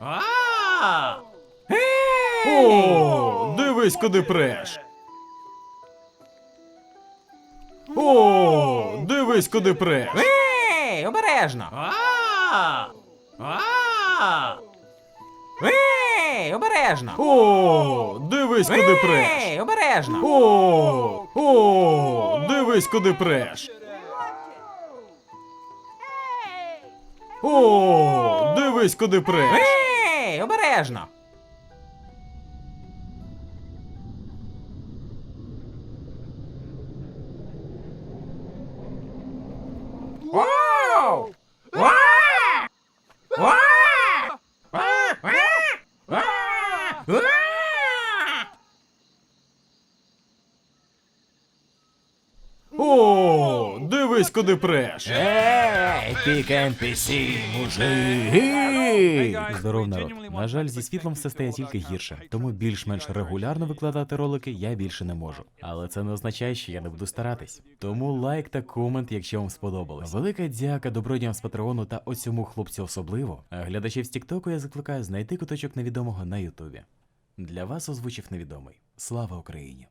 А! О, дивись, куди преш. О, дивись, куди преш. Ей, обережно! А! А! Ей, обережно! О, дивись, куди преш. Ей, обережно! О, о, дивись, куди преш. О, дивись, куди преш. Обережно! Вау! Дивись, куди преш. Ей, пік NPC, мужик! Здоров, народ. На жаль, зі світлом все стає тільки гірше, тому більш-менш регулярно викладати ролики я більше не можу. Але це не означає, що я не буду старатись. Тому лайк та комент, якщо вам сподобалось. Велика дяка добродіям з Патреону та оцьому хлопцю особливо. А глядачів з Тіктоку я закликаю знайти куточок невідомого на Ютубі. Для вас озвучив невідомий. Слава Україні!